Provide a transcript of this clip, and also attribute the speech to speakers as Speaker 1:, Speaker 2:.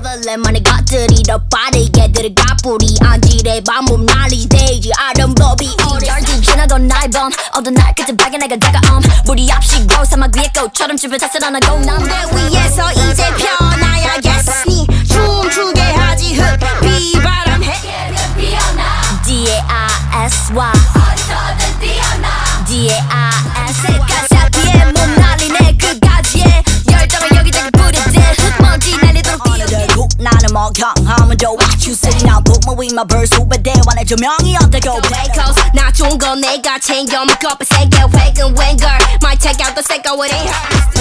Speaker 1: Travel만의 것들이 더 빠르게 들어가 뿌리 안지레 밤몸 난리대지 아름법이 어려 열두 지나던 날밤 어떤 날 그때 발견 내가 다가옴 무리 없이 go 사막 위에 꽃처럼 집을 다스러나고 남대 위에서 이제 편하야겠으니 춤추게 하지 흙 비 바람 해 D-A-I-S-Y D-A-I-S 가사 뒤에 먹형하면 더 What you say now put me with my verse 후배 대환의 조명이 어때고 Cause 나 좋은 거 내가 챙겨 묶어 세계 회근 웬걸 Might take out the second what ain't hers